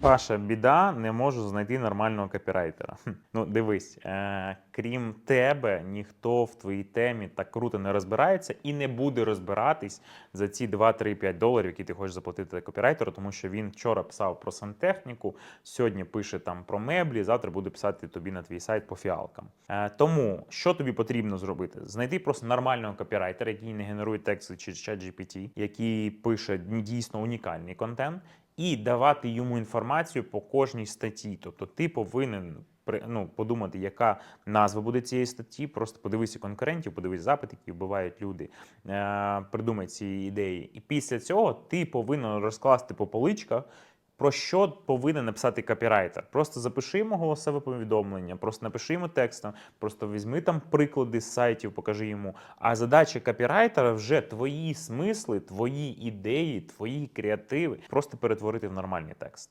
Паша, біда, не можу знайти нормального копірайтера. Ну, дивись, е, крім тебе, ніхто в твоїй темі так круто не розбирається і не буде розбиратись за ці 2-3-5 доларів, які ти хочеш заплатити копірайтеру, тому що він вчора писав про сантехніку, сьогодні пише там про меблі, завтра буде писати тобі на твій сайт по фіалкам. Е, тому що тобі потрібно зробити? Знайти просто нормального копірайтера, який не генерує тексти через чат GPT, який пише дійсно унікальний контент і давати йому інформацію по кожній статті. Тобто ти повинен ну, подумати, яка назва буде цієї статті. Просто подивися конкурентів, подивись запит, які вбивають люди, е, придумай ці ідеї. І після цього ти повинен розкласти по поличках. Про що повинен написати копірайтер? Просто запиши йому голосове повідомлення, просто напиши йому текстом, просто візьми там приклади з сайтів, покажи йому. А задача копірайтера вже твої смисли, твої ідеї, твої креативи просто перетворити в нормальний текст.